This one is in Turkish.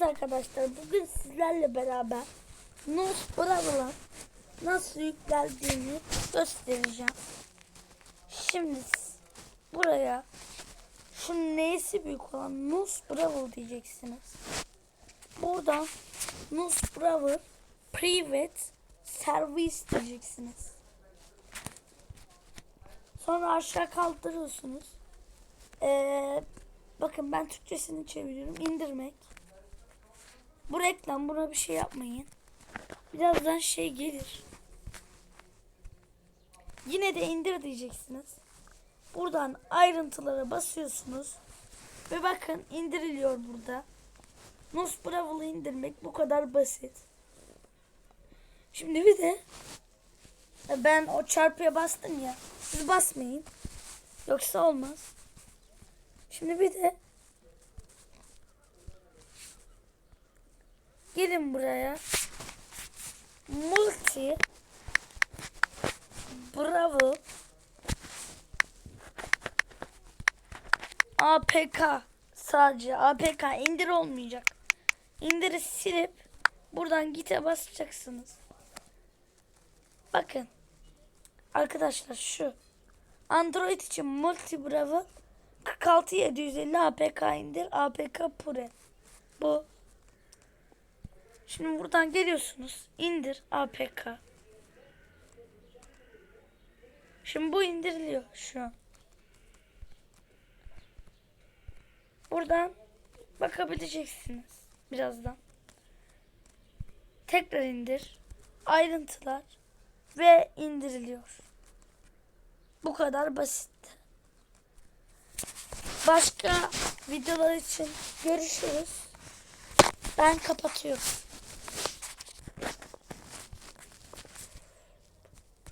Evet arkadaşlar bugün sizlerle beraber Nus Brava'la nasıl yüklendiğini göstereceğim. Şimdi buraya şu neyse büyük olan Nus Bravo diyeceksiniz. Buradan Nus Bravo Private Service diyeceksiniz. Sonra aşağı kaldırıyorsunuz. Ee, bakın ben Türkçesini çeviriyorum. İndirmek. Bu reklam buna bir şey yapmayın. Birazdan şey gelir. Yine de indir diyeceksiniz. Buradan ayrıntılara basıyorsunuz. Ve bakın indiriliyor burada. Nus Brava'lı indirmek bu kadar basit. Şimdi bir de ben o çarpıya bastım ya. Siz basmayın. Yoksa olmaz. Şimdi bir de gelin buraya. Multi Bravo APK sadece APK indir olmayacak. İndiri silip buradan git'e basacaksınız. Bakın. Arkadaşlar şu. Android için Multi Bravo 46750 APK indir APK Pure. Bu. Şimdi buradan geliyorsunuz. indir APK. Şimdi bu indiriliyor şu an. Buradan bakabileceksiniz birazdan. Tekrar indir. Ayrıntılar ve indiriliyor. Bu kadar basit. Başka videolar için görüşürüz. Ben kapatıyorum.